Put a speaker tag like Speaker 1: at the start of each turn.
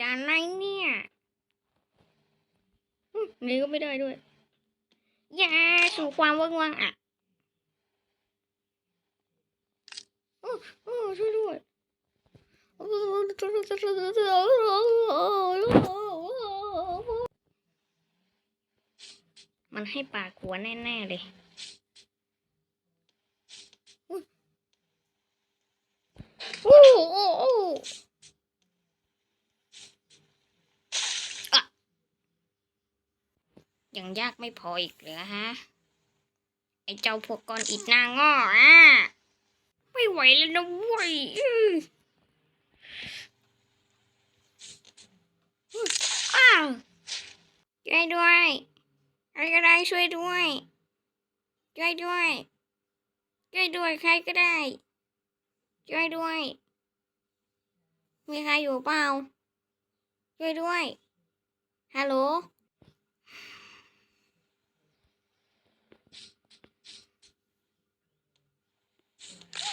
Speaker 1: ด่านไหนเนี่ยอืมหนี่ก็ไม่ได้ด้วยอย่าสู่ความว่างว่างอะอู้อู้ช่วยด้วยมันให้ปากหัวแน่ ๆ เลยอุ๊ยอู้อู้อู้อะ ยังยากไม่พออีกเหรอฮะ ไอเจ้าพวกก้อนอิดหนางอ้ออะ ไม่ไหวแล้วนะเว้ยอื้ออื้ออ้าวช่วยด้วยใครก็ได้ช่วยด้วยช่วยด้วยช่วยด้วยใครก็ได้ช่วยด้วย มีใครอยู่เปล่าช่วยด้วยฮัลโหล Thank you.